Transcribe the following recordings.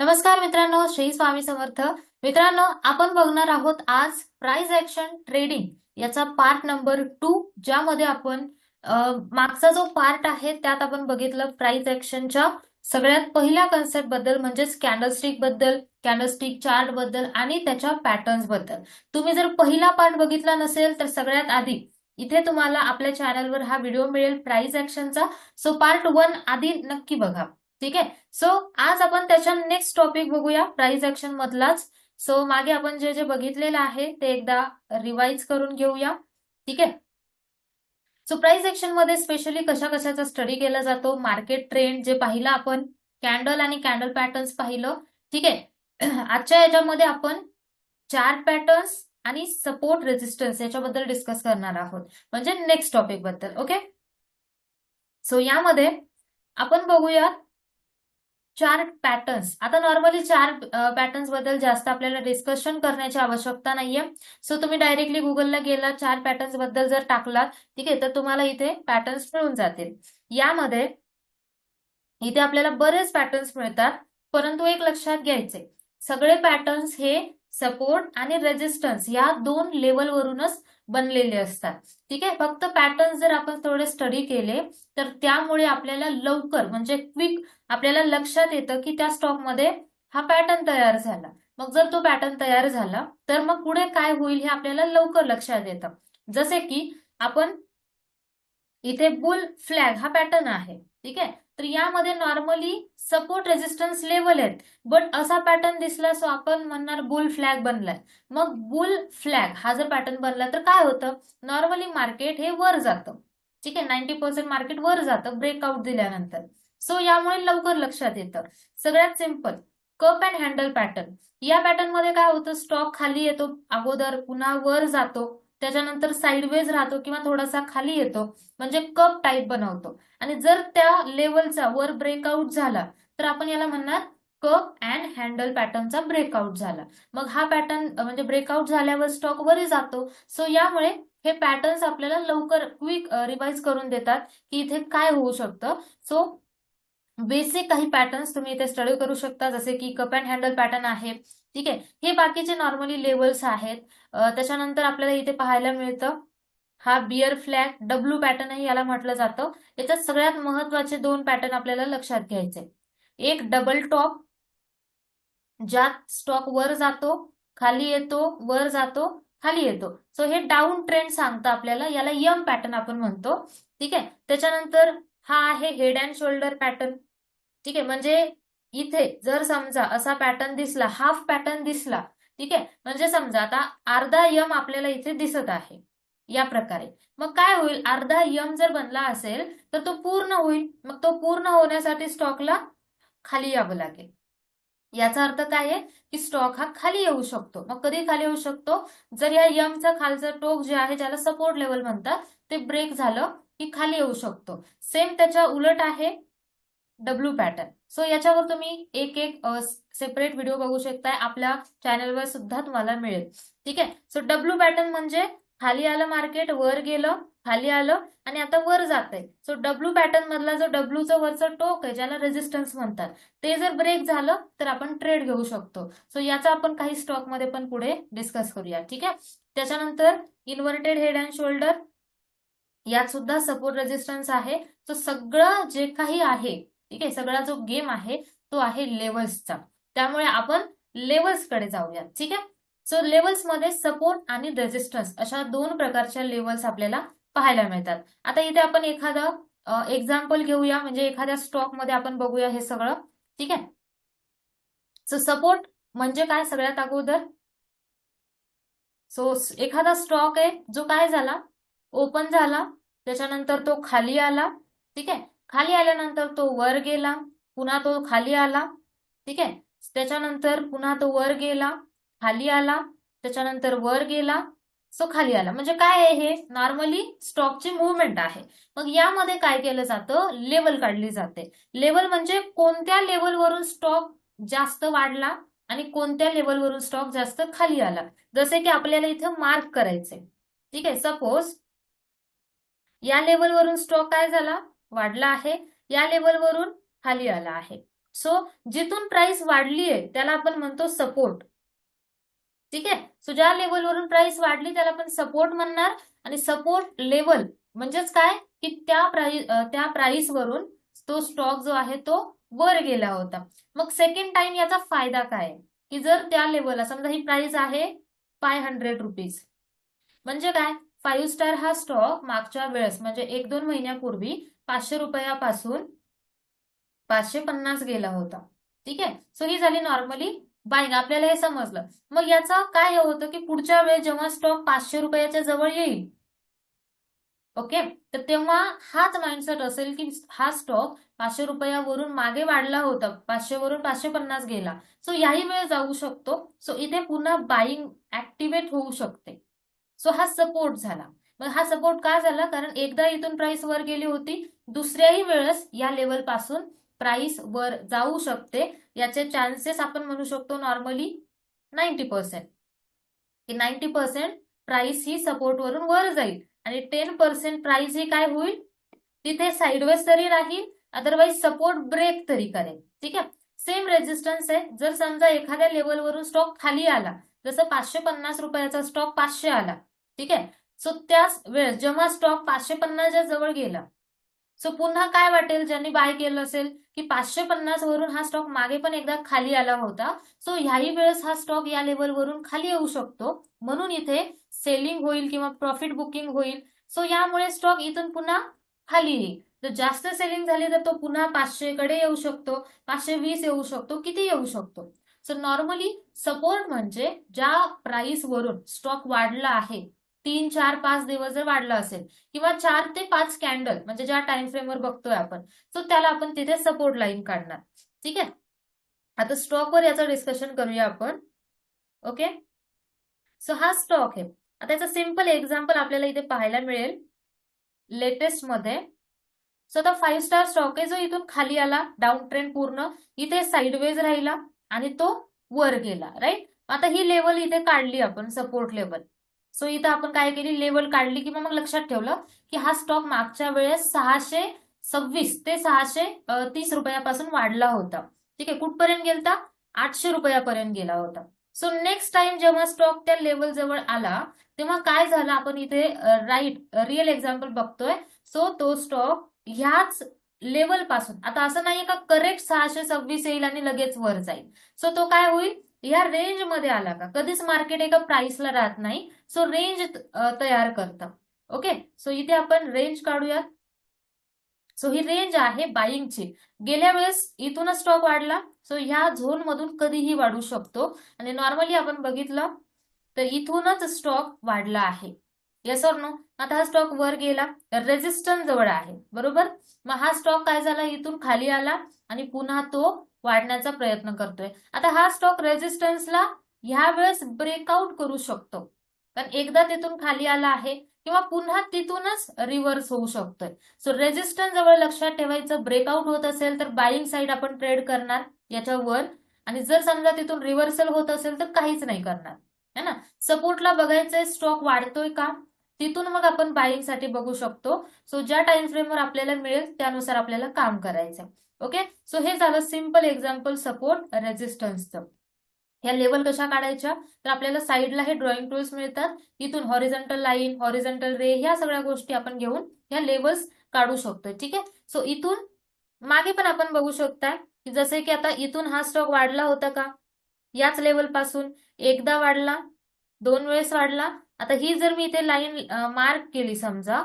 नमस्कार मित्रांनो श्री स्वामी समर्थ. मित्रांनो आपण बघणार आहोत आज प्राइस ऍक्शन ट्रेडिंग याचा पार्ट नंबर टू ज्यामध्ये आपण मागचा जो पार्ट आहे त्यात आपण बघितलं प्राइस ऍक्शनच्या सगळ्यात पहिल्या कन्सेप्टबद्दल म्हणजेच कॅन्डलस्टिकबद्दल कॅन्डलस्टिक चार्टबद्दल आणि त्याच्या पॅटर्न्सबद्दल. तुम्ही जर पहिला पार्ट बघितला नसेल तर सगळ्यात आधी इथे तुम्हाला आपल्या चॅनलवर हा व्हिडिओ मिळेल प्राइस ऍक्शनचा सो पार्ट वन आधी नक्की बघा. ठीक आहे? सो आज आपण त्याच्या नेक्स्ट टॉपिक बघूया प्राइस ऍक्शन मधलाच. सो मागे आपण जे जे बघितलेलं आहे ते एकदा रिवाइज करून घेऊया. ठीक आहे? सो प्राइस ऍक्शनमध्ये स्पेशली कशा कशाचा स्टडी केला जातो? मार्केट ट्रेंड जे पाहिलं आपण कॅन्डल आणि कॅन्डल पॅटर्न्स पाहिलं. ठीक आहे? आजच्या याच्यामध्ये आपण चार पॅटर्न्स आणि सपोर्ट रेजिस्टन्स याच्याबद्दल डिस्कस करणार आहोत. म्हणजे नेक्स्ट टॉपिकबद्दल ओके सो यामध्ये आपण बघूयात चार पॅटर्न्स आता नॉर्मली चार पॅटर्न्सबद्दल जास्त आपल्याला डिस्कशन करण्याची आवश्यकता नाहीये. सो तुम्ही डायरेक्टली गुगलला गेला चार पॅटर्न्सबद्दल जर टाकलात ठीक आहे तर तुम्हाला इथे पॅटर्न्स मिळून जातील. यामध्ये इथे आपल्याला बरेच पॅटर्न्स मिळतात परंतु एक लक्षात घ्यायचे सगळे पॅटर्न्स हे सपोर्ट आणि रेजिस्टन्स या दोन लेवलवरूनच बनलेले असतात. ठीक आहे फक्त पॅटर्न्स जर आपण थोडे स्टडी केले तर त्यामुळे आपल्याला लवकर म्हणजे क्विक आपल्याला लक्षात येतं की त्या स्टॉकमध्ये हा पॅटर्न तयार झाला. मग जर तो पॅटर्न तयार झाला तर मग पुढे काय होईल हे आपल्याला लवकर लक्षात येतं. जसे की आपण इथे बुल फ्लॅग हा पॅटर्न आहे ठीक आहे? तर यामध्ये नॉर्मली सपोर्ट रेजिस्टन्स लेवल आहेत बट असा पॅटर्न दिसला सो आपण म्हणणार बुल फ्लॅग बनलाय. मग बुल फ्लॅग हा जर पॅटर्न बनला तर काय होतं? नॉर्मली मार्केट हे वर जातं. ठीक आहे? नाईन्टी पर्सेंट मार्केट वर जातं ब्रेकआउट दिल्यानंतर. सो यामुळे लवकर लक्षात येतं. सगळ्यात simple cup and handle pattern या पॅटर्नमध्ये काय होतं? स्टॉक खाली येतो. अगोदर पुन्हा वर जातो. त्याच्यानंतर साईडवेज राहतो किंवा थोडासा खाली येतो. म्हणजे कप टाईप बनवतो. आणि जर त्या लेवलचा वर ब्रेकआउट झाला तर आपण याला म्हणणार कप अँड हँडल पॅटर्नचा ब्रेकआउट झाला. मग हा पॅटर्न म्हणजे ब्रेकआउट झाल्यावर स्टॉक वरी जातो. सो यामुळे हे पॅटर्न्स आपल्याला लवकर क्विक रिवाइज करून देतात की इथे काय होऊ शकतं. सो बेसिक काही पॅटर्न्स तुम्ही इथे स्टडी करू शकता जसे की कप अँड हँडल पॅटर्न आहे. ठीक आहे? हे बाकीचे नॉर्मली लेवल्स आहेत. त्याच्यानंतर आपल्याला इथे पाहायला मिळतं. हा बियर फ्लॅग डब्ल्यू पॅटर्नही याला म्हटलं जातं. याच्यात सगळ्यात महत्त्वाचे दोन पॅटर्न आपल्याला लक्षात घ्यायचे. एक डबल टॉप ज्यात स्टॉक वर जातो खाली येतो वर जातो खाली येतो. सो हे डाऊन ट्रेंड सांगतं आपल्याला. याला यम पॅटर्न आपण म्हणतो. ठीक आहे? त्याच्यानंतर हा आहे हेड अँड शोल्डर पॅटर्न ठीक आहे म्हणजे इथे जर समजा असा पॅटर्न दिसला हाफ पॅटर्न दिसला ठीक आहे म्हणजे समजा आता अर्धा यम आपल्याला इथे दिसत आहे या प्रकारे. मग काय होईल अर्धा यम जर बनला असेल तर तो पूर्ण होईल. मग तो पूर्ण होण्यासाठी स्टॉकला खाली यावं लागेल. याचा अर्थ काय आहे? की स्टॉक हा खाली येऊ शकतो. मग कधी खाली येऊ शकतो? जर या यमचा खालचं टोक जे आहे ज्याला सपोर्ट लेवल म्हणतात ते ब्रेक झालं की खाली येऊ शकतो. सेम त्याच्या उलट आहे डब्ल्यू पॅटर्न सो याच्यावर तुम्ही एक एक सेपरेट व्हिडिओ बघू शकताय. आपल्या चॅनलवर सुद्धा तुम्हाला मिळेल. ठीक आहे? सो डब्ल्यू पॅटर्न म्हणजे खाली आलं मार्केट वर गेलं खाली आलं आणि आता वर जात आहे सो डब्ल्यू पॅटर्न मधला जो डब्ल्यूचं वरचं टोक आहे ज्याला रेजिस्टन्स म्हणतात ते जर ब्रेक झालं तर आपण ट्रेड घेऊ शकतो. सो याचा आपण काही स्टॉकमध्ये पण पुढे डिस्कस करूया ठीक आहे? त्याच्यानंतर इन्व्हर्टेड हेड अँड शोल्डर यात सुद्धा सपोर्ट रेजिस्टन्स आहे. सो सगळं जे काही आहे ठीक आहे सगळा जो गेम आहे तो आहे लेवल्सचा त्यामुळे आपण लेवल्सकडे जाऊया ठीक आहे? सो लेवल्समध्ये सपोर्ट आणि रेजिस्टन्स अशा दोन प्रकारच्या लेवल्स आपल्याला पाहायला मिळतात. आता इथे आपण एखादं एक्झाम्पल घेऊया. म्हणजे एखाद्या स्टॉकमध्ये आपण बघूया हे सगळं. ठीक आहे? सो सपोर्ट म्हणजे काय सगळ्यात अगोदर? सो एखादा स्टॉक आहे जो काय झाला? ओपन झाला. त्याच्यानंतर तो खाली आला. ठीक आहे? खाली आल्यानंतर तो वर गेला. पुन्हा तो खाली आला. ठीक आहे? त्याच्यानंतर पुन्हा तो वर गेला. खाली आला त्याच्यानंतर वर गेला सो खाली आला. म्हणजे काय आहे हे? नॉर्मली स्टॉकची मुवमेंट आहे. मग यामध्ये काय केलं जातं? लेवल काढली जाते. लेवल म्हणजे कोणत्या लेवलवरून स्टॉक जास्त वाढला आणि कोणत्या लेवलवरून स्टॉक जास्त खाली आला? जसे की आपल्याला इथं मार्क करायचे ठीक आहे? सपोज या लेवलवरून स्टॉक काय झाला? वाढला आहे. या लेवलवरून खाली आला आहे. सो जिथून प्राइस वाढली आहे त्याला आपण म्हणतो सपोर्ट ठीक आहे? सो ज्या लेवलवरून प्राइस वाढली त्याला आपण सपोर्ट म्हणणार. आणि सपोर्ट लेवल म्हणजेच काय? की त्या प्राइस त्या प्राइसवरून तो स्टॉक जो आहे तो वर गेला होता. मग सेकंड टाइम याचा फायदा काय? आहे? की जर त्या लेवलला समजा ही प्राइस आहे फाय हंड्रेड रुपीज म्हणजे काय? फाईव्ह स्टार हा स्टॉक मागच्या वेळेस म्हणजे एक दोन महिन्यापूर्वी पाचशे रुपयापासून पाचशे पन्नास गेला होता. ठीक आहे? सो ही झाली नॉर्मली बाईंग आपल्याला हे समजलं. मग याचा काय हे होतं की पुढच्या वेळेस जेव्हा स्टॉक पाचशे रुपयाच्या जवळ येईल ओके? तर तेव्हा हाच माइंडसेट असेल की हा स्टॉक पाचशे रुपयावरून मागे वाढला होता. पाचशे वरून पाचशे पन्नास गेला. सो याही वेळ जाऊ शकतो. सो इथे पुन्हा बाईंग ऍक्टिव्हेट होऊ शकते. सो हा सपोर्ट झाला. मग हा सपोर्ट का झाला? कारण एकदा इथून प्राइस वर गेली होती दुसऱ्याही वेळेस या लेवलपासून प्राइस वर जाऊ शकते. याचे चान्सेस आपण म्हणू शकतो नॉर्मली नाईन्टी पर्सेंट की नाईन्टी पर्सेंट प्राइस ही सपोर्ट वरून वर जाईल. आणि टेन पर्सेंट प्राइस ही काय होईल? तिथे साईडवेज तरी राहील अदरवाईज सपोर्ट ब्रेक तरी करेल. ठीक आहे? सेम रेजिस्टन्स आहे. जर समजा एखाद्या लेवलवरून स्टॉक खाली आला जसं पाचशे पन्नास रुपयाचा स्टॉक पाचशे आला ठीक आहे? सो त्याच वेळेस जेव्हा स्टॉक पाचशे पन्नासच्या जवळ गेला सो पुन्हा काय वाटेल? ज्यांनी बाय केलं असेल की पाचशे पन्नास वरून हा स्टॉक मागे पण एकदा खाली आला होता. सो ह्याही वेळेस हा स्टॉक या लेवलवरून खाली येऊ शकतो. म्हणून इथे सेलिंग होईल किंवा प्रॉफिट बुकिंग होईल. सो यामुळे स्टॉक इथून पुन्हा खाली येईल. जर जास्त सेलिंग झाली तर तो पुन्हा पाचशे कडे येऊ शकतो. पाचशे वीस येऊ शकतो. किती येऊ शकतो? सो नॉर्मली सपोर्ट म्हणजे ज्या प्राइस वरून स्टॉक वाढला आहे तीन चार पाच दिवस जर वाढला असेल किंवा चार ते पाच कॅन्डल म्हणजे ज्या टाइम फ्रेमवर बघतोय आपण सो त्याला आपण तिथे सपोर्ट लाईन काढणार. ठीक आहे? आता स्टॉकवर याचं डिस्कशन करूया आपण. ओके सो हा स्टॉक आहे. आता याचं सिंपल एक्झाम्पल आपल्याला इथे पाहायला मिळेल. लेटेस्टमध्ये. सो आता फाईव्ह स्टार स्टॉक आहे जो इथून खाली आला डाऊन ट्रेंड पूर्ण इथे साईडवेज राहिला आणि तो वर गेला राईट आता ही लेवल इथे काढली आपण सपोर्ट लेवल सो इथं आपण काय केली? लेवल काढली किंवा मग लक्षात ठेवलं की हा स्टॉक मागच्या वेळेस सहाशे सव्वीस ते सहाशे तीस रुपयापासून वाढला होता. ठीक आहे? कुठपर्यंत गेलता? आठशे रुपयापर्यंत गेला होता. सो नेक्स्ट टाइम जेव्हा स्टॉक त्या लेवल जवळ आला तेव्हा काय झालं? आपण इथे राईट रिअल एक्झाम्पल बघतोय. सो तो स्टॉक ह्याच लेवलपासून आता असं नाहीये का करेक्ट सहाशे सव्वीस येईल आणि लगेच वर जाईल. सो तो काय होईल? या रेंजमध्ये आला का? कधीच मार्केट एका प्राइसला राहत नाही. सो रेंज uh, तयार करतं. ओके सो इथे आपण रेंज काढूयात. सो ही रेंज आहे बाईंगची गेल्या वेळेस इथूनच स्टॉक वाढला. सो ह्या झोन मधून कधीही वाढू शकतो. आणि नॉर्मली आपण बघितलं तर इथूनच स्टॉक वाढला आहे. येस और नो आता हा स्टॉक वर गेला. रेजिस्टन्स जवळ आहे. बरोबर? मग हा स्टॉक काय झाला? इथून खाली आला आणि पुन्हा तो वाढण्याचा प्रयत्न करतोय. आता हा स्टॉक रेजिस्टन्सला ह्या वेळेस ब्रेकआउट करू शकतो. कारण एकदा तिथून खाली आला आहे किंवा पुन्हा तिथूनच रिव्हर्स होऊ शकतोय. सो रेजिस्टन्स जवळ लक्षात ठेवायचं ब्रेकआउट होत असेल तर बाईंग साईड आपण ट्रेड करणार याच्यावर. आणि जर समजा तिथून रिव्हर्सल होत असेल तर काहीच नाही करणार. है ना? सपोर्टला बघायचंय स्टॉक वाढतोय का? तिथून मग आपण बाईंगसाठी बघू शकतो. सो ज्या टाइम फ्रेमवर आपल्याला मिळेल त्यानुसार आपल्याला काम करायचं ओके सो हे झालं सिंपल एक्झाम्पल सपोर्ट रेजिस्टन्सचं ह्या लेवल कशा काढायच्या? तर आपल्याला साईडला हे ड्रॉइंग टूल्स मिळतात. इथून हॉरिझॉन्टल लाईन हॉरिझॉन्टल रे ह्या सगळ्या गोष्टी आपण घेऊन ह्या लेवल्स काढू शकतो ठीक आहे? सो इथून मागे पण आपण बघू शकताय की जसे की आता इथून हा स्टॉक वाढला होता का? याच लेवलपासून एकदा वाढला दोन वेळेस वाढला. आता ही जर मी इथे लाईन मार्क केली समजा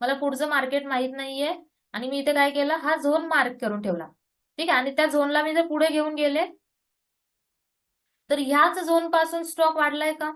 मला पुढचं मार्केट माहीत नाहीये. आणि मी इथे काय केलं? हा झोन मार्क करून ठेवला. ठीक आहे? आणि त्या झोनला मी जर पुढे घेऊन गेले तर ह्याच झोनपासून स्टॉक वाढलाय का?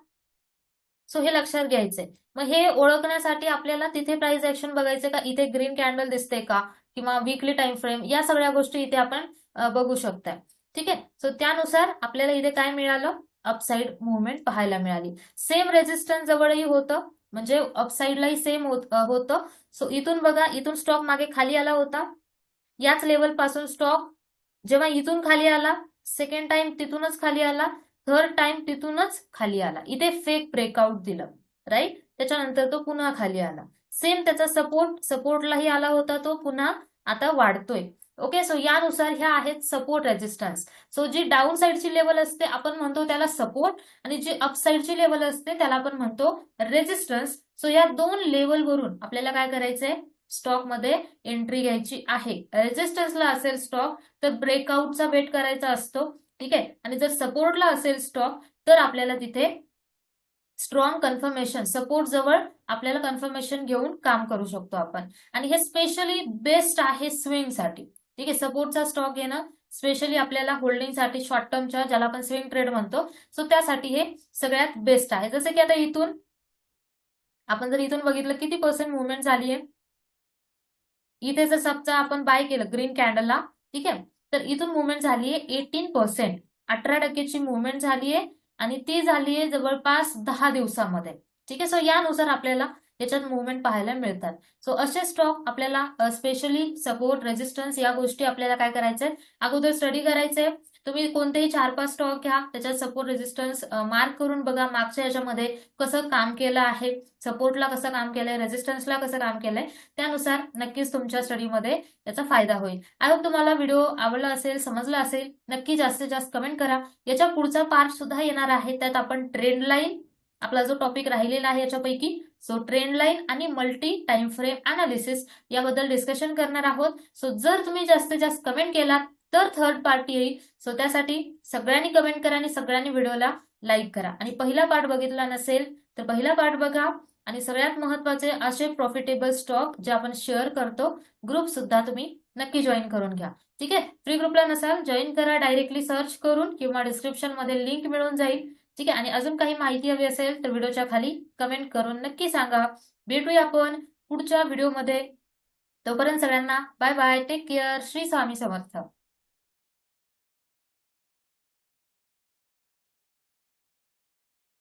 सो हे लक्षात घ्यायचंय. मग हे ओळखण्यासाठी आपल्याला तिथे प्राइस ऍक्शन बघायचं का? इथे ग्रीन कॅन्डल दिसते का? किंवा वीकली टाइम फ्रेम या सगळ्या गोष्टी इथे आपण बघू शकताय. ठीक आहे? सो त्यानुसार आपल्याला इथे काय मिळालं? अपसाईड मुवमेंट पाहायला मिळाली. सेम रेजिस्टन्स जवळही होतं म्हणजे अपसाईडलाही सेम होतं सो इथून बघा इथून स्टॉक मागे खाली आला होता. याच लेवलपासून स्टॉक जेव्हा इथून खाली आला सेकंड टाइम तिथूनच खाली आला. थर्ड टाइम तिथूनच खाली आला. इथे फेक ब्रेकआउट दिलं. राईट त्याच्यानंतर तो पुन्हा खाली आला. सेम त्याचा सपोर्ट सपोर्टलाही आला होता तो पुन्हा आता वाढतोय. ओके सो यानुसार ह्या आहेत सपोर्ट रेजिस्टन्स सो जी डाऊन साईडची लेवल असते आपण म्हणतो त्याला सपोर्ट आणि जी अपसाईडची लेवल असते त्याला आपण म्हणतो रेजिस्टन्स सो या दोन लेवलवरून आपल्याला काय करायचंय? स्टॉकमध्ये एंट्री घ्यायची आहे. रेजिस्टन्सला असेल स्टॉक तर ब्रेकआउटचा वेट करायचा असतो. ठीक आहे? आणि जर सपोर्टला असेल स्टॉक तर आपल्याला तिथे स्ट्रॉंग कन्फर्मेशन सपोर्ट जवळ आपल्याला कन्फर्मेशन घेऊन काम करू शकतो आपण. आणि हे स्पेशली बेस्ट आहे स्विंगसाठी ठीक आहे? सपोर्टचा स्टॉक घेणं स्पेशली आपल्याला होल्डिंगसाठी शॉर्ट टर्मच्या ज्याला आपण स्विंग ट्रेड म्हणतो. सो त्यासाठी हे सगळ्यात बेस्ट आहे. जसं की आता इथून आपण जर इथून बघितलं किती पर्सेंट मुवमेंट झाली आहे? इथे जर समजा आपण बाय केलं ग्रीन कॅन्डलला ठीक आहे? तर इथून मुवमेंट झाली आहे एटीन पर्सेंट. अठरा टक्केची मुवमेंट झाली आहे आणि ती झाली आहे जवळपास दहा दिवसामध्ये. ठीक आहे? सो यानुसार आपल्याला याच्यात मुवमेंट पाहायला मिळतात. सो असे स्टॉक आपल्याला स्पेशली सपोर्ट रेजिस्टन्स या गोष्टी आपल्याला काय करायचंय? अगोदर स्टडी करायचंय. तुम्ही कोणतेही चार पाच स्टॉक घ्या त्याच्यात सपोर्ट रेजिस्टन्स मार्क करून बघा मागच्या याच्यामध्ये कसं काम केलं आहे सपोर्टला कसं काम केलंय रेजिस्टन्सला कसं काम केलंय त्यानुसार नक्कीच तुमच्या स्टडीमध्ये याचा फायदा होईल. आय होप तुम्हाला व्हिडिओ आवडला असेल समजला असेल नक्की जास्तीत जास्त कमेंट करा. याच्या पुढचा पार्ट सुद्धा येणार आहे त्यात आपण ट्रेंड लाईन आपला जो टॉपिक राहिलेला आहे याच्यापैकी सो ट्रेंड लाईन आणि मल्टी टाइम फ्रेम अनालिसिस याबद्दल डिस्कशन करणार आहोत. सो जर तुम्ही जास्तीत जास्त कमेंट केलात तर थर्ड पार्टी येईल. सो त्यासाठी सगळ्यांनी कमेंट करा आणि सगळ्यांनी व्हिडिओला लाईक करा. आणि पहिला पार्ट बघितला नसेल तर पहिला पार्ट बघा. आणि सगळ्यात महत्त्वाचे असे प्रॉफिटेबल स्टॉक जे आपण शेअर करतो ग्रुप सुद्धा तुम्ही नक्की जॉईन करून घ्या. ठीक आहे? फ्री ग्रुपला नसाल जॉईन करा डायरेक्टली सर्च करून किंवा डिस्क्रिप्शनमध्ये लिंक मिळून जाईल. ठीक आहे? आणि अजून काही माहिती हवी असेल तर व्हिडिओच्या खाली कमेंट करून नक्की सांगा. भेटूया आपण पुढच्या व्हिडिओमध्ये तोपर्यंत सगळ्यांना bye bye take care Shri Swami Samarth.